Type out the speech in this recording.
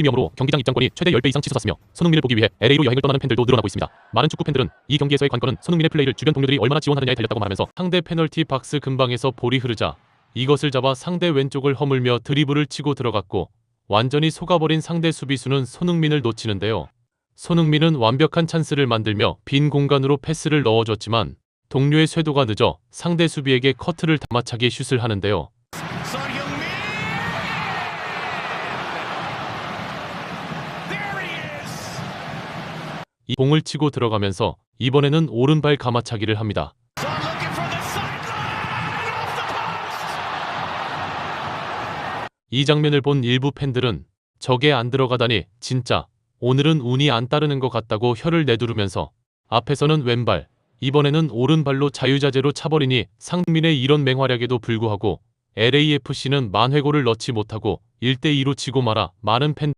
프리미엄으로 경기장 입장권이 최대 10배 이상 치솟았으며 손흥민을 보기 위해 LA로 여행을 떠나는 팬들도 늘어나고 있습니다. 많은 축구 팬들은 이 경기에서의 관건은 손흥민의 플레이를 주변 동료들이 얼마나 지원하느냐에 달렸다고 말하면서 상대 페널티 박스 근방에서 볼이 흐르자 이것을 잡아 상대 왼쪽을 허물며 드리블을 치고 들어갔고 완전히 속아버린 상대 수비수는 손흥민을 놓치는데요. 손흥민은 완벽한 찬스를 만들며 빈 공간으로 패스를 넣어줬지만 동료의 쇄도가 늦어 상대 수비에게 커트를 담아차게 슛을 하는데요. 손흥민! There he is! 이 공을 치고 들어가면서 이번에는 오른발 감아차기를 합니다. 이 장면을 본 일부 팬들은 저게 안 들어가다니 진짜 오늘은 운이 안 따르는 것 같다고 혀를 내두르면서 앞에서는 왼발, 이번에는 오른발로 자유자재로 차버리니 상민의 이런 맹활약에도 불구하고 LAFC는 만회골을 넣지 못하고 1대2로 치고 말아 많은 팬